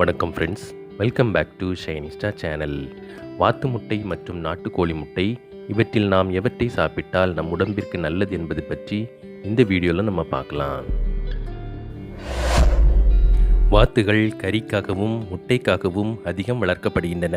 வணக்கம் friends welcome back to Shinista channel வாத்து முட்டை மற்றும் நாட்டுக்கோழி முட்டை இவற்றில் நாம் எவற்றை சாப்பிட்டால் நம் உடம்பிற்கு நல்லது என்பது பற்றி இந்த வீடியோவில் நம்ம பார்க்கலாம். வாத்துகள் கறிக்காகவும் முட்டைக்காகவும் அதிகம் வளர்க்கப்படுகின்றன.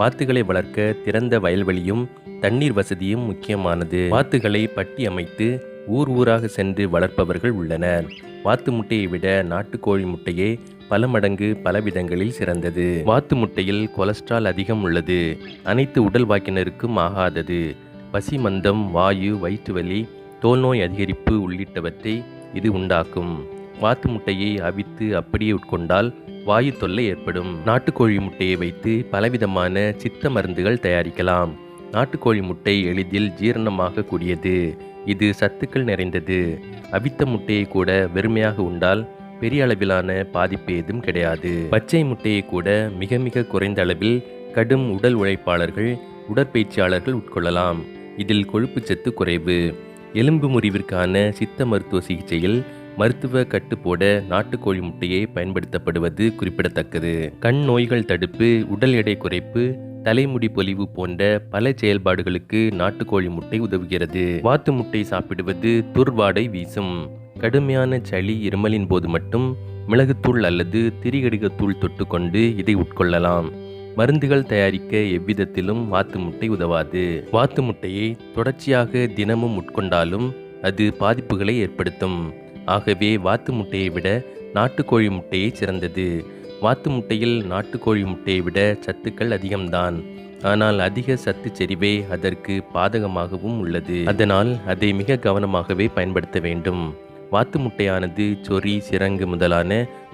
வாத்துகளை வளர்க்க திறந்த வயல்வெளியும் தண்ணீர் வசதியும் முக்கியமானது. வாத்துகளை பட்டி அமைத்து ஊர் ஊராக சென்று வளர்ப்பவர்கள் உள்ளனர். வாத்து முட்டையை விட நாட்டுக்கோழி முட்டையே பல மடங்கு பல விதங்களில் சிறந்தது. வாத்து முட்டையில் கொலஸ்ட்ரால் அதிகம் உள்ளது. அனைத்து உடல் வாக்கினருக்கும் ஆகாதது. பசி மந்தம் வாயு வயிற்றுவலி தோல்நோய் அதிகரிப்பு உள்ளிட்டவற்றை இது உண்டாக்கும். வாத்து முட்டையை அவித்து அப்படியே உட்கொண்டால் வாயு தொல்லை ஏற்படும். நாட்டுக்கோழி முட்டையை வைத்து பலவிதமான சித்த மருந்துகள் தயாரிக்கலாம். நாட்டுக்கோழி முட்டை எளிதில் ஜீரணமாக கூடியது. இது சத்துக்கள் நிறைந்தது. அவித்த முட்டையை கூட வெறுமையாக உண்டால் பெரிய அளவிலான பாதிப்பு ஏதும் கிடையாது. பச்சை முட்டையை கூட மிக மிக குறைந்த அளவில் கடும் உடல் உழைப்பாளர்கள் உடற்பயிற்சியாளர்கள் உட்கொள்ளலாம். இதில் கொழுப்புச்சத்து குறைவு. எலும்பு முறிவிற்கான சித்த மருத்துவ சிகிச்சையில் மருத்துவ கட்டுப்போட நாட்டுக்கோழி முட்டையை பயன்படுத்தப்படுவது குறிப்பிடத்தக்கது. கண் நோய்கள் தடுப்பு உடல் எடை குறைப்பு தலைமுடி பொலிவு போன்ற பல செயல்பாடுகளுக்கு நாட்டுக்கோழி முட்டை உதவுகிறது. வாத்து முட்டை சாப்பிடுவது துர்வாடை வீசும். கடுமையான சளி இருமலின் போது மட்டும் மிளகுத்தூள் அல்லது திரிகடிகத்தூள் தொட்டுக்கொண்டு இதை உட்கொள்ளலாம். மருந்துகள் தயாரிக்க எவ்விதத்திலும் வாத்து முட்டை உதவாது. வாத்து முட்டையை தொடர்ச்சியாக தினமும் உட்கொண்டாலும் அது பாதிப்புகளை ஏற்படுத்தும். ஆகவே வாத்து முட்டையை விட நாட்டுக்கோழி முட்டையே சிறந்தது. வாத்து முட்டையில் நாட்டுக்கோழி முட்டையை விட சத்துக்கள் அதிகம்தான். ஆனால் அதிக சத்து செறிவே அதற்கு பாதகமாகவும் உள்ளது. அதனால் அதை மிக கவனமாகவே பயன்படுத்த வேண்டும். வாத்து முட்டையானது சொறி சிரங்கு முதலான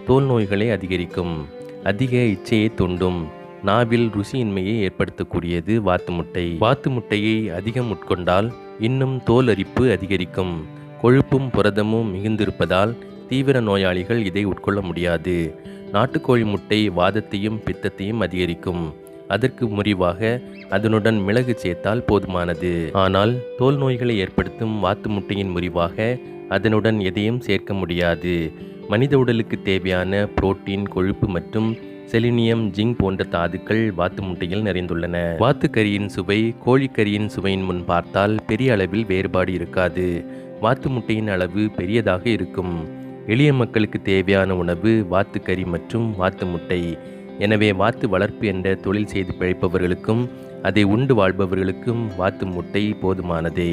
தோல் நோய்களை அதிகரிக்கும். அதிக இச்சையை தூண்டும். நாவில் ருசியின்மையை ஏற்படுத்தக்கூடியது வாத்து முட்டை வாத்து முட்டையை அதிகம் உட்கொண்டால் இன்னும் தோல் அரிப்பு அதிகரிக்கும். கொழுப்பும் புரதமும் மிகுந்திருப்பதால் தீவிர நோயாளிகள் இதை உட்கொள்ள முடியாது. நாட்டுக்கோழி முட்டை வாதத்தையும் பித்தத்தையும் அதிகரிக்கும். அதற்கு முறிவாக அதனுடன் மிளகு சேர்த்தால் போதுமானது. ஆனால் தோல் நோய்களை ஏற்படுத்தும் வாத்து முட்டையின் முறிவாக அதனுடன் எதையும் சேர்க்க முடியாது. மனித உடலுக்கு தேவையான புரோட்டீன் கொழுப்பு மற்றும் செலினியம் ஜிங்க் போன்ற தாதுக்கள் வாத்து முட்டையில் நிறைந்துள்ளன. வாத்துக்கறியின் சுவை கோழிக்கறியின் சுவையின் முன் பார்த்தால் பெரிய அளவில் வேறுபாடு இருக்காது. வாத்து முட்டையின் அளவு பெரியதாக இருக்கும். எளிய மக்களுக்கு தேவையான உணவு வாத்துக்கறி மற்றும் வாத்து முட்டை. எனவே வாத்து வளர்ப்பு என்ற தொழில் செய்து பிழைப்பவர்களுக்கும் அதை உண்டு வாழ்பவர்களுக்கும் வாத்து முட்டை போதுமானதே.